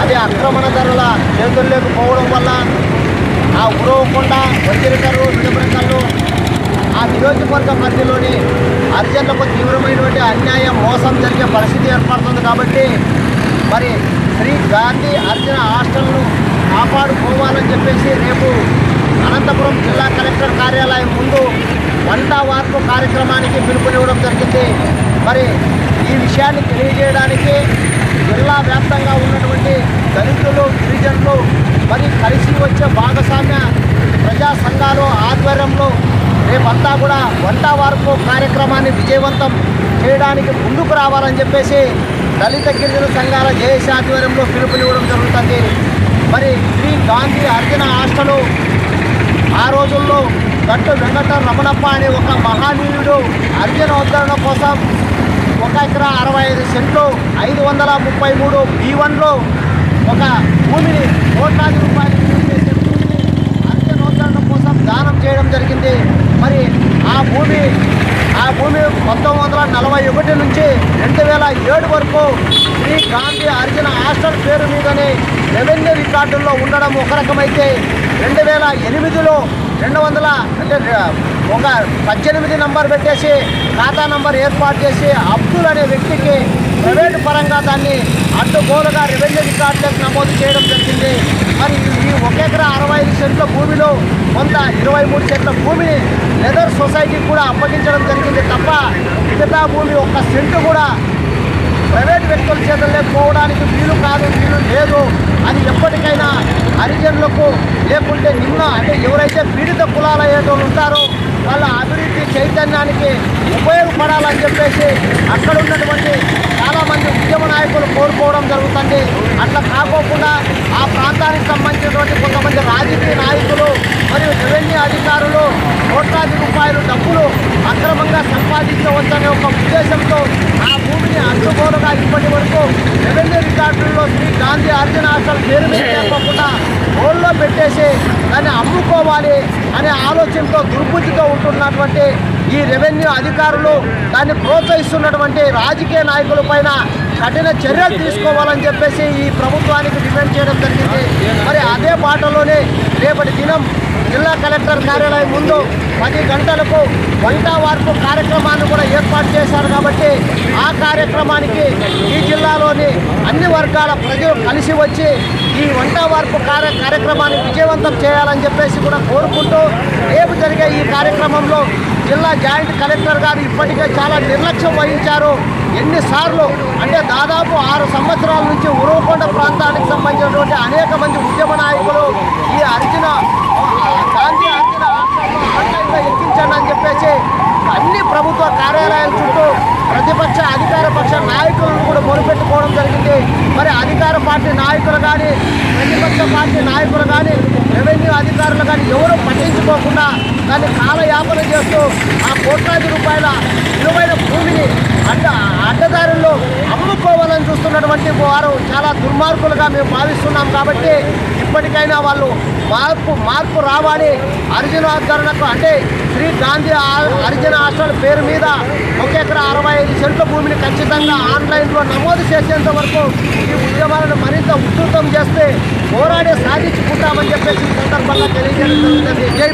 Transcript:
అది అక్రమణ ధరల చేతుల్లోకి పోవడం వల్ల ఆ ఉరవకొండ వజ్రకర్రు విడుపురకల్లు ఆ నియోజకవర్గ మధ్యలోని అర్జన్లకు తీవ్రమైనటువంటి అన్యాయం మోసం జరిగే పరిస్థితి ఏర్పడుతుంది కాబట్టి మరి శ్రీ గాంధీ అర్జున హాస్టల్ను కాపాడుకోవాలని చెప్పేసి రేపు అనంతపురం జిల్లా కలెక్టర్ కార్యాలయం ముందు వంట వార్పు కార్యక్రమానికి పిలుపునివ్వడం జరిగింది. మరి ఈ విషయాన్ని తెలియజేయడానికి జిల్లా వ్యాప్తంగా ఉన్నటువంటి దళితులు గిరిజనులు మరి కలిసి వచ్చే భాగస్వామ్య ప్రజా సంఘాలు ఆధ్వర్యంలో రేపంతా కూడా వంట వార్పు కార్యక్రమాన్ని విజయవంతం చేయడానికి ముందుకు రావాలని చెప్పేసి దళిత గిరిజన సంఘాల జేఏసీ ఆధ్వర్యంలో పిలుపునివ్వడం జరుగుతుంది. మరి శ్రీ గాంధీ అర్జున హాస్టలు ఆ రోజుల్లో గట్టు వెంకట రమణప్ప అనే ఒక మహానీయుడు అర్జున ఉద్ధరణ కోసం ఒక ఎకరా అరవై ఐదు సెంట్లు ఐదు వందల ముప్పై మూడు బీ వన్లో ఒక భూమిని కోట్లాది రూపాయలు అంత్య చేసే కోసం దానం చేయడం జరిగింది. మరి ఆ భూమి ఆ భూమి పంతొమ్మిది వందల నలభై ఒకటి నుంచి రెండు వేల ఏడు వరకు శ్రీ గాంధీ అర్జున హాస్టల్ పేరు మీదనే రెవెన్యూ రికార్డుల్లో ఉండడం ఒక రకమైతే రెండు వేల ఎనిమిదిలో రెండు వందల అంటే ఒక పద్దెనిమిది నంబర్ పెట్టేసి ఖాతా నంబర్ ఏర్పాటు చేసి అబ్దుల్ అనే వ్యక్తికి ప్రైవేటు పరంగా దాన్ని అడ్డుగోలుగా రెవెన్యూ రికార్డులకు నమోదు చేయడం జరిగింది. మరి ఈ ఒక ఎకరా అరవై ఐదు సెంట్ల భూమిలో కొంత ఇరవై మూడు సెంట్ల భూమిని లెదర్ సొసైటీకి కూడా అప్పగించడం జరిగింది తప్ప మిగతా భూమి ఒక్క సెంటు కూడా ప్రైవేట్ వ్యక్తుల చేతుల్లో పోవడానికి వీలు కాదు వీలు లేదు అది ఎప్పటికైనా హరిజనులకు లేకుంటే నిన్న అంటే ఎవరైతే పీడిత కులాల ఏదో ఉంటారో వాళ్ళ అభివృద్ధి చైతన్యానికి ఉపయోగపడాలని చెప్పేసి అక్కడ ఉన్నటువంటి చాలామంది ఉద్యమ నాయకులు కోరుకోవడం జరుగుతుంది. అట్లా కాకోకుండా ఆ ప్రాంతానికి సంబంధించినటువంటి కొంతమంది రాజకీయ నాయకులు మరియు రెవెన్యూ అధికారులు కోట్లాది రూపాయలు డబ్బులు అక్రమంగా సంపాదించవచ్చనే ఒక ఉద్దేశంతో ఆ భూమిని అడ్డుగోలుగా ఇప్పటి వరకు రెవెన్యూ రికార్డుల్లో శ్రీ గాంధీ అర్జున ఆశ్రమం పేరు మీద చెప్పకుండా హోల్లో పెట్టేసి దాన్ని అమ్ముకోవాలి అనే ఆలోచనతో దుర్బుద్ధితో ఉంటున్నటువంటి ఈ రెవెన్యూ అధికారులు దాన్ని ప్రోత్సహిస్తున్నటువంటి రాజకీయ నాయకుల పైన కఠిన చర్యలు తీసుకోవాలని చెప్పేసి ఈ ప్రభుత్వానికి డిమాండ్ చేయడం జరిగింది. మరి అదే బాటలోనే రేపటి దినం జిల్లా కలెక్టర్ కార్యాలయం ముందు పది గంటలకు వంట వార్పు కార్యక్రమాన్ని కూడా ఏర్పాటు చేశారు కాబట్టి ఆ కార్యక్రమానికి ఈ జిల్లాలోని అన్ని వర్గాల ప్రజలు కలిసి వచ్చి ఈ వంట వార్పు కార్య కార్యక్రమాన్ని విజయవంతం చేయాలని చెప్పేసి కూడా కోరుకుంటూ రేపు జరిగే ఈ కార్యక్రమంలో జిల్లా జాయింట్ కలెక్టర్ గారు ఇప్పటికే చాలా నిర్లక్ష్యం వహించారు. ఎన్నిసార్లు అంటే దాదాపు ఆరు సంవత్సరాల నుంచి ఉరవకొండ ప్రాంతానికి సంబంధించినటువంటి అనేక మంది ఉద్యమ నాయకులు ఈ అర్జున గాంధీ అర్జున ఎక్కించండి అని చెప్పేసి అన్ని ప్రభుత్వ కార్యాలయాల చుట్టూ ప్రతిపక్ష అధికార పక్ష నాయకులను కూడా మొరుపెట్టుకోవడం జరిగింది. మరి అధికార పార్టీ నాయకులు కానీ ప్రతిపక్ష పార్టీ నాయకులు కానీ రెవెన్యూ అధికారులు కానీ ఎవరు పట్టించుకోకుండా దాన్ని కాలయాపన చేస్తూ ఆ కోట్లాది రూపాయల విలువైన భూమిని అడ్డ అడ్డదారుల్లో అమ్ముకోవాలని చూస్తున్నటువంటి వారు చాలా దుర్మార్గులుగా మేము భావిస్తున్నాం. కాబట్టి ఇప్పటికైనా వాళ్ళు మార్పు మార్పు రావాలి. అర్జునాధరణకు అంటే శ్రీ గాంధీ ఆ- అర్జున హాస్టల్ పేరు మీద ఒక ఎకరా అరవై ఐదు సెంట్ల భూమిని ఖచ్చితంగా ఆన్లైన్లో నమోదు చేసేంత వరకు ఈ ఉద్యమాలను మరింత ఉధృతం చేస్తే పోరాడే సాధించుకుంటామని చెప్పేసి సందర్భంగా తెలియజేయడం జరుగుతుంది. జై